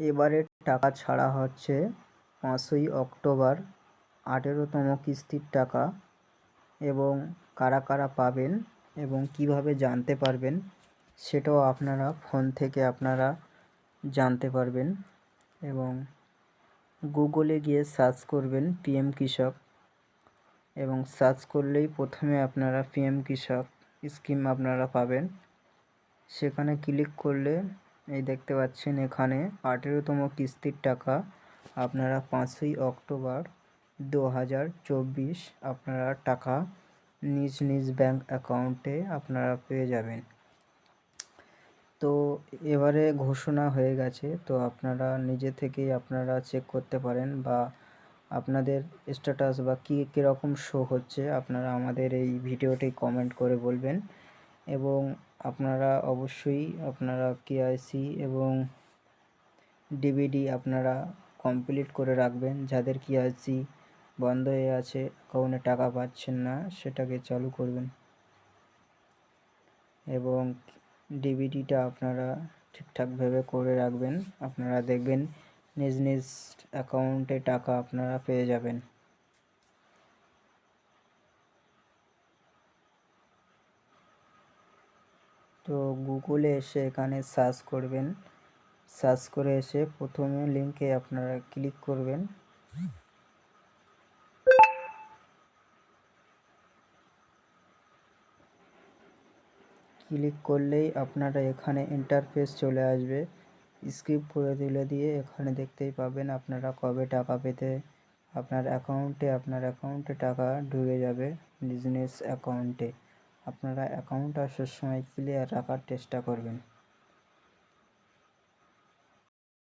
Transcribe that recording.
এবারে টাকা ছাড়া হচ্ছে পাঁচই অক্টোবর, আঠেরোতম কিস্তির টাকা। এবং কারা কারা পাবেন এবং কীভাবে জানতে পারবেন সেটাও আপনারা ফোন থেকে আপনারা জানতে পারবেন। এবং গুগলে গিয়ে সার্চ করবেন পিএম কৃষক। এবং সার্চ করলেই প্রথমে আপনারা পিএম কৃষক স্কিম আপনারা পাবেন। সেখানে ক্লিক করলে এই দেখতে পাচ্ছেন এখানে আঠেরোতম কিস্তির টাকা। আপনারা পাঁচই অক্টোবর দু হাজার চব্বিশ আপনারা টাকা নিজ নিজ ব্যাংক অ্যাকাউন্টে আপনারা পেয়ে যাবেন। তো এবারে ঘোষণা হয়ে গেছে, তো আপনারা নিজে থেকেই আপনারা চেক করতে পারেন বা আপনাদের স্ট্যাটাস বা কী, কীরকম শো হচ্ছে আপনারা আমাদের এই ভিডিওটি কমেন্ট করে বলবেন। এবং আপনারা অবশ্যই আপনারা কেআইসি এবং ডিবিডি আপনারা কমপ্লিট করে রাখবেন। যাদের কেআইসি বন্ধ হয়ে আছে অ্যাকাউন্টে টাকা পাচ্ছেন না, সেটাকে চালু করবেন। এবং ডিবিডিটা আপনারা ঠিকঠাকভাবে করে রাখবেন। আপনারা দেখবেন নিজ নিজ অ্যাকাউন্টে টাকা আপনারা পেয়ে যাবেন। তো গুগলে এসে এখানে সার্চ করবেন। সার্চ করে এসে প্রথমে লিঙ্কে আপনারা ক্লিক করবেন। ক্লিক করলেই আপনারা এখানে ইন্টারফেস চলে আসবে। স্কিপ করে দিলে দিয়ে এখানে দেখতেই পাবেন আপনারা কবে টাকা পেতে, আপনার অ্যাকাউন্টে আপনার অ্যাকাউন্টে টাকা ঢুকে যাবে বিজনেস অ্যাকাউন্টে আপনারা অ্যাকাউন্টটা আসার সময় ক্লিয়ার রাখার চেষ্টা করবেন।